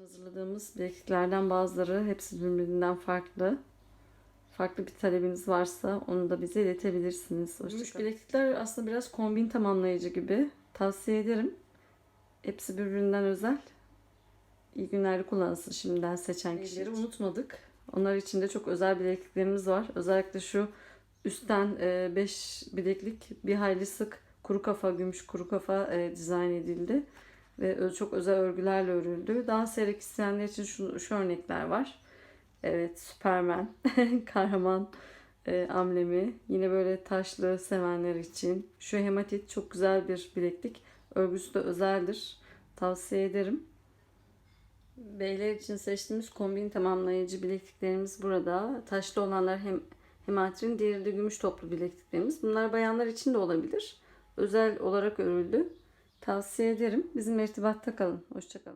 Hazırladığımız bilekliklerden bazıları hepsi birbirinden farklı. Farklı bir talebiniz varsa onu da bize iletebilirsiniz. Gümüş bileklikler aslında biraz kombin tamamlayıcı gibi. Tavsiye ederim. Hepsi birbirinden özel. İyi günlerde kullansın şimdiden seçen kişileri unutmadık. Onlar için de çok özel bilekliklerimiz var. Özellikle şu üstten 5 bileklik bir hayli sık kuru kafa, gümüş kuru kafa e, dizayn edildi. Ve çok özel örgülerle örüldü. Daha seyrek isteyenler için şu, şu örnekler var. Evet, Superman, kahraman e, amblemi. Yine böyle taşlı sevenler için. Şu hematit çok güzel bir bileklik. Örgüsü de özeldir. Tavsiye ederim. Beyler için seçtiğimiz kombin tamamlayıcı bilekliklerimiz burada. Taşlı olanlar hem hematrin, diğeri de gümüş toplu bilekliklerimiz. Bunlar bayanlar için de olabilir. Özel olarak örüldü. Tavsiye ederim. Bizim irtibatta kalın. Hoşçakalın.